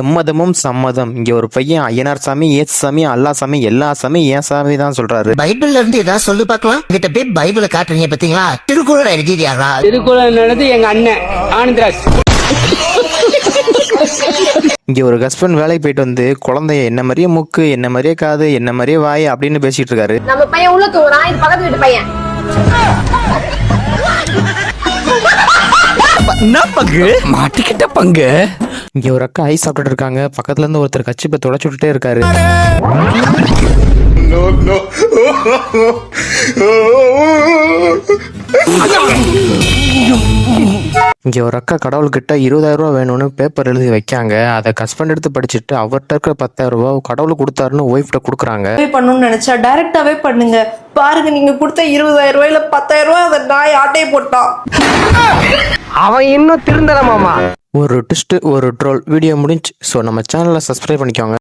எம்மதமும் சம்மதம். இங்க ஒரு பையன் ஐயனார் சாமி ஏசு சாமி அல்லா சாமி எல்லா சாமி ஏன் சாமி தான் சொல்றாரு. பைபிள்ல இருந்து ஏதாவது சொல்லு பார்க்கலாம். கிட்ட போய் பைபிளை காட்டுறீங்க பாத்தீங்களா திருக்குறள் எழுதியாரா திருக்குறள் நடந்து எங்க அண்ணன் ஆனந்தராஜ். இங்க ஒரு ஹஸ்பண்ட் வேலைக்கு போயிட்டு வந்து குழந்தைய என்ன மாதிரியே மூக்கு என்ன மாதிரியே காது என்ன மாதிரியே வாய் அப்படின்னு பேசிட்டு இருக்காரு. நம்ம பையன் உள்ள தூங்குறான் இது பக்கத்து வீட்டு பையன். என்ன பங்கு? மாட்டிக்கிட்ட பங்கு? இங்க ஒரு அக்கா ஐஸ் சாப்பிட்டுட்டு இருக்காங்க. பக்கத்துல இருந்து ஒருத்தர் கச்சிப்பை தொடச்சு விட்டுட்டே இருக்காரு. இங்க ஒரு அக்கா கடவுள்கிட்ட இருபதாயிரம் ரூபாய் வேணும்னு பேப்பர் எழுதி வைக்காங்க. அதை ஹஸ்பண்ட் எடுத்து படிச்சுட்டு அவர்கிட்ட இருக்கிற பத்தாயிரம் ரூபாய் கடவுள் கொடுத்தாருன்னு ஒய்ஃப்ட கொடுக்குறாங்க. பே பண்ணணும்னு நினைச்சா டைரக்டாவே பண்ணுங்க. பாருங்க நீங்க கொடுத்த இருபதாயிரம் ரூபாயில பத்தாயிரம் ரூபாய் அந்த நாய் ஆட்டையை போட்டான். அவன் இன்னும் திருந்தல மாமா. ஒரு ட்விஸ்ட் ஒரு ட்ரோல் வீடியோ முடிஞ்சு ஸோ நம்ம சேனலை சப்ஸ்கிரைப் பண்ணிக்கோங்க.